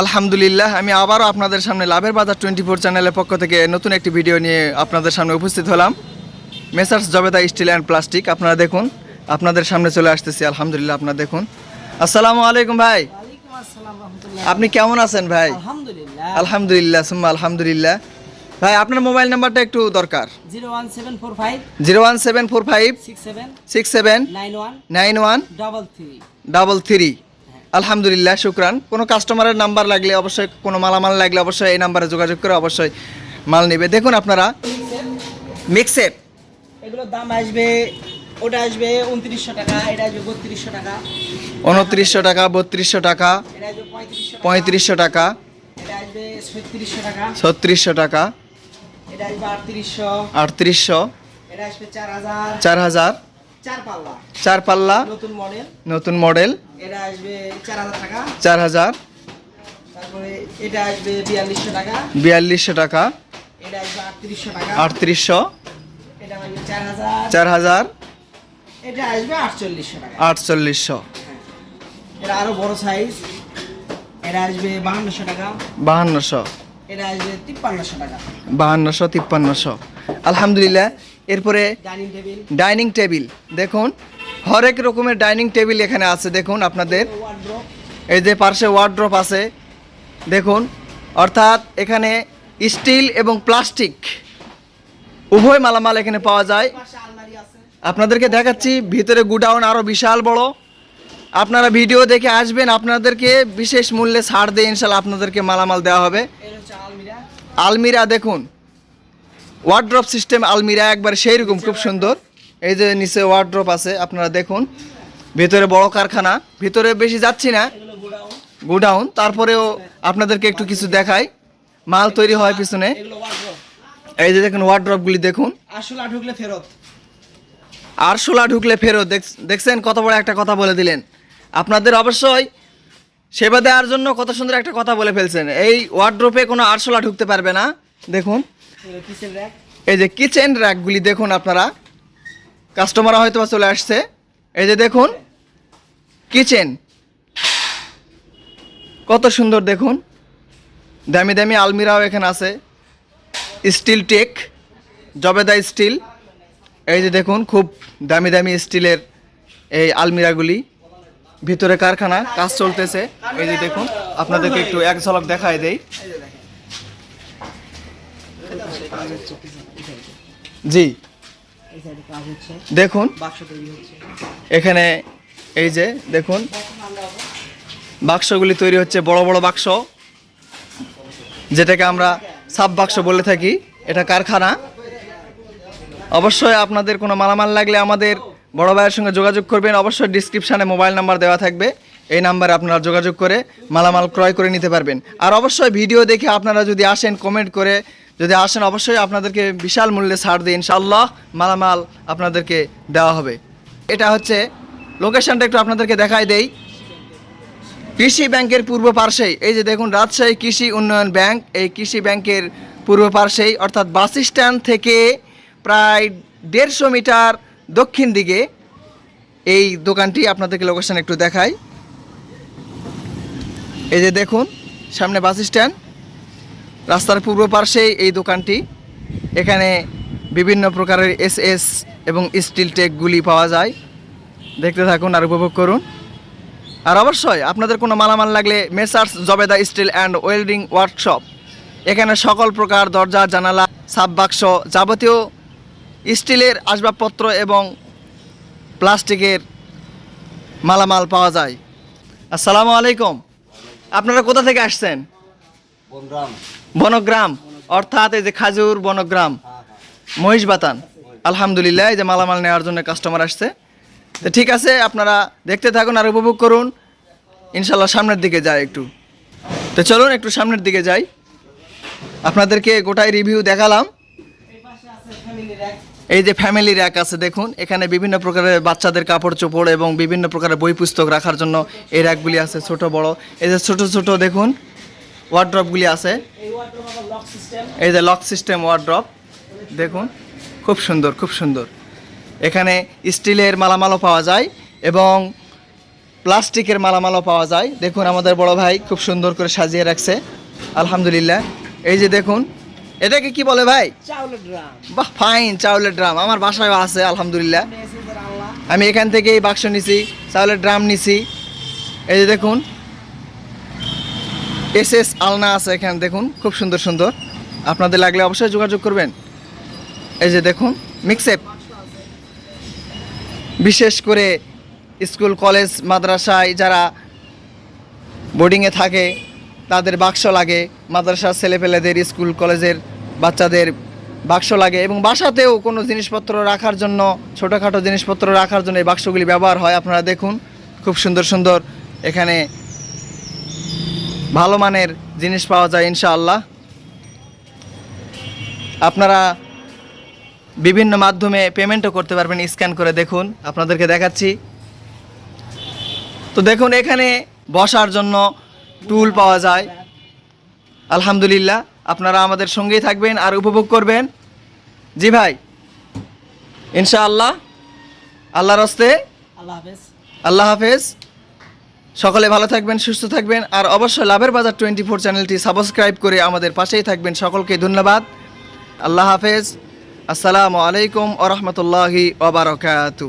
আলহামদুলিল্লাহ আমি আবারও আপনাদের সামনে লাভের বাজার টোয়েন্টি ফোর চ্যানেলের পক্ষ থেকে নতুন একটি ভিডিও নিয়ে আপনাদের সামনে উপস্থিত হলাম। Messrs Jobeda steel and plastic আপনারা দেখুন আপনাদের সামনে চলে আসতেছি আলহামদুলিল্লাহ আপনারা দেখুন। আসসালামু আলাইকুম ভাই। আপনি কেমন আছেন ভাই? আলহামদুলিল্লাহ। আলহামদুলিল্লাহ সুম্মা আলহামদুলিল্লাহ। ভাই আপনার মোবাইল নাম্বারটা একটু দরকার। Zero one seven four five zero one seven four five six seven six seven nine one nine one double three. Double three. আলহামদুলিল্লাহ শুক্রান। কোনো কাস্টমারের নাম্বার লাগলে অবশ্যই কোনো মালামাল লাগলে অবশ্যই এই নাম্বারে যোগাযোগ করে অবশ্যই মাল নেবে। দেখুন আপনারা মিক্সের এগুলোর দাম আসবে ওটা আসবে উনত্রিশশো টাকা এটা আসবে বত্রিশশো টাকা। উনত্রিশশো টাকা বত্রিশশো টাকা পঁয়ত্রিশশো টাকা। ছত্রিশশো টাকা। আটত্রিশশো। চার হাজার। চার পাল্লা নতুন মডেল। নতুন মডেল। এটা আসবে চার হাজার টাকা। চার হাজার। তারপরে এটা আসবে বিয়াল্লিশশো টাকা। বিয়াল্লিশশো টাকা। এটা আসবে আটত্রিশশো টাকা। আটত্রিশশো। এটা আসবে চার হাজার। চার হাজার। এটা আসবে আটচল্লিশশো টাকা। আটচল্লিশশো। এটা আরও বড় সাইজ এটা আসবে বাহান্নশো টাকা। বাহান্নশো। এটা আসবে তিপ্পান্নশো টাকা। বাহান্নশো তিপ্পান্নশো। আলহামদুলিল্লাহ। এরপরে ডাইনিং টেবিল দেখুন। হরেক রকমের ডাইনিং টেবিল এখানে আছে দেখুন আপনাদের। এই যে পার্শ্বে ওয়ার্ড্রপ আছে দেখুন। অর্থাৎ এখানে স্টিল এবং প্লাস্টিক উভয় মালামাল এখানে পাওয়া যায়। আপনাদেরকে দেখাচ্ছি ভিতরে গুডাউন আরও বিশাল বড়। আপনারা ভিডিও দেখে আসবেন আপনাদেরকে বিশেষ মূল্যে ছাড় দিয়ে ইনশাল্লাহ আপনাদেরকে মালামাল দেওয়া হবে। আলমিরা দেখুন। ওয়ার্ড্রপ সিস্টেম আলমিরা একবার সেই রকম খুব সুন্দর। এই যে নিচে ওয়ার্ড্রপ আছে আপনারা দেখুন। ভিতরে বড় কারখানা ভিতরে বেশি যাচ্ছি না। গোডাউন তারপরেও আপনাদেরকে একটু কিছু দেখাই। মাল তৈরি হয় পিছনে। এই যে দেখুন ওয়ার্ড্রপগুলি দেখুন। আসলে ঢুকলে ফেরত। আরশোলা ঢুকলে ফেরত। দেখ- দেখছেন কত বড় একটা কথা বলে দিলেন। আপনাদের অবশ্যই সেবা দেওয়ার জন্য কত সুন্দর একটা কথা বলে ফেলছেন। এই ওয়ার্ড্রোপে কোনো আরশোলা ঢুকতে পারবে না। দেখুন। এই যে কিচেন র্যাকগুলি দেখুন আপনারা। কাস্টমার হয়তো চলে আসছে। এই যে দেখুন কিচেন কত সুন্দর দেখুন। দামি দামি আলমিরাও এখানে আছে। স্টিল টেক জবেদা স্টিল এই যে দেখুন, খুব দামি দামি স্টিলের এই আলমিরাগুলি। ভিতরে কারখানা, কাজ চলতেছে। এই যে দেখুন, আপনাদেরকে একটু এক ঝলক দেখায় দেই এই যে দেখেন কাজ হচ্ছে জি। দেখুন। বাক্স তৈরি এখানে এই যে দেখুন। বাক্সগুলি তৈরি হচ্ছে বড় বড় বাক্স। যেটাকে আমরা সাব বাক্স বলে থাকি। এটা কারখানা। অবশ্যই আপনাদের কোনো মালামাল লাগলে আমাদের বড় ভাইয়ের সঙ্গে যোগাযোগ করবেন। অবশ্যই ডিসক্রিপশানে মোবাইল নাম্বার দেওয়া থাকবে। এই নাম্বারে আপনারা যোগাযোগ করে মালামাল ক্রয় করে নিতে পারবেন। আর অবশ্যই ভিডিও দেখে আপনারা যদি আসেন কমেন্ট করে যদি আসেন, অবশ্যই আপনাদেরকে বিশাল মূল্যে ছাড় দিই ইনশাআল্লাহ মালামাল আপনাদেরকে দেওয়া হবে। এটা হচ্ছে লোকেশনটা একটু আপনাদেরকে দেখাই দেই। কৃষি ব্যাংকের পূর্ব পার্শ্বেই, এই যে দেখুন রাজশাহী কৃষি উন্নয়ন ব্যাংক, এই কৃষি ব্যাংকের পূর্ব পার্শ্বেই, অর্থাৎ বাস স্ট্যান্ড থেকে প্রায় দেড়শো মিটার দক্ষিণ দিকে এই দোকানটি আপনাদেরকে লোকেশন একটু দেখাই। এই যে দেখুন, সামনে বাস স্ট্যান্ড। রাস্তার পূর্ব পার্শ্বেই এই দোকানটি। এখানে বিভিন্ন প্রকারের এস এস এবং স্টিল টেকগুলি পাওয়া যায়। দেখতে থাকুন আর উপভোগ করুন। আর অবশ্যই আপনাদের কোনো মালামাল লাগলে Messrs, Jobeda steel and welding workshop. এখানে সকল প্রকার দরজা, জানালা, সাব বাক্স যাবতীয় স্টিলের আসবাবপত্র এবং প্লাস্টিকের মালামাল পাওয়া যায়। আসসালামু আলাইকুম। আপনারা কোথা থেকে আসছেন? বনগ্রাম। অর্থাৎ এই যে খাজুর বনগ্রাম। মহিষ। বাতান আলহামদুলিল্লাহ এই যে মালামাল নেওয়ার জন্য কাস্টমার আসছে। তো ঠিক আছে আপনারা দেখতে থাকুন আর উপভোগ করুন। ইনশাল্লাহ সামনের দিকে যায় একটু। তো চলুন একটু সামনের দিকে যাই। আপনাদেরকে গোটাই রিভিউ দেখালাম এই পাশে আছে ফ্যামিলি র্যাক এই যে ফ্যামিলি র্যাক আছে, দেখুন, এখানে বিভিন্ন প্রকারের বাচ্চাদের কাপড় চোপড় এবং বিভিন্ন প্রকারের বই পুস্তক রাখার জন্য এই র্যাকগুলি আছে, ছোট, বড়। এই যে ছোট ছোট, দেখুন ওয়ার্ড্রপগুলি আছে। এই যে লক সিস্টেম ওয়ার্ড্রপ দেখুন, খুব সুন্দর খুব সুন্দর। এখানে স্টিলের মালামালও পাওয়া যায় এবং প্লাস্টিকের মালামালও পাওয়া যায়। দেখুন, আমাদের বড় ভাই খুব সুন্দর করে সাজিয়ে রাখছে। আলহামদুলিল্লাহ। এই যে দেখুন এটাকে কি বলে ভাই? বাহ ফাইন চাউলের ড্রাম। আমার বাসায় আছে আলহামদুলিল্লাহ। আমি এখান থেকে এই বাক্স নিছি চাউলের ড্রাম নিছি। এই যে দেখুন এস এস আলনা আছে এখানে দেখুন খুব সুন্দর সুন্দর। আপনাদের লাগলে অবশ্যই যোগাযোগ করবেন। এই যে দেখুন মিক্সেপ বিশেষ করে স্কুল কলেজ মাদ্রাসায় যারা বোর্ডিংয়ে থাকে তাদের বাক্স লাগে, মাদ্রাসার ছেলেপেলেদের, স্কুল, কলেজের বাচ্চাদের বাক্স লাগে এবং বাসাতেও কোনো জিনিসপত্র রাখার জন্য, ছোটোখাটো জিনিসপত্র রাখার জন্য এই বাক্সগুলি ব্যবহার হয়। আপনারা দেখুন, খুব সুন্দর সুন্দর এখানে ভালো মানের জিনিস পাওয়া যায় ইনশাআল্লাহ। আপনারা বিভিন্ন মাধ্যমে পেমেন্টও করতে পারবেন, স্ক্যান করে দেখুন। আপনাদেরকে দেখাচ্ছি। তো দেখুন, এখানে বসার জন্য টুল পাওয়া যায়। আলহামদুলিল্লাহ আপনারা আমাদের সঙ্গেই থাকবেন আর উপভোগ করবেন। জি ভাই ইনশাআল্লাহ। আল্লাহর হস্তে। আল্লাহ হাফেজ। আল্লাহ হাফেজ। সকলে ভালো থাকবেন সুস্থ থাকবেন আর অবশ্যই লাভের বাজার টোয়েন্টি ফোর চ্যানেলটি সাবস্ক্রাইব করে আমাদের পাশেই থাকবেন। সকলকে ধন্যবাদ। আল্লাহ হাফেজ। আসসালামু আলাইকুম ওরহমতুল্লাহি ওবরাকাতু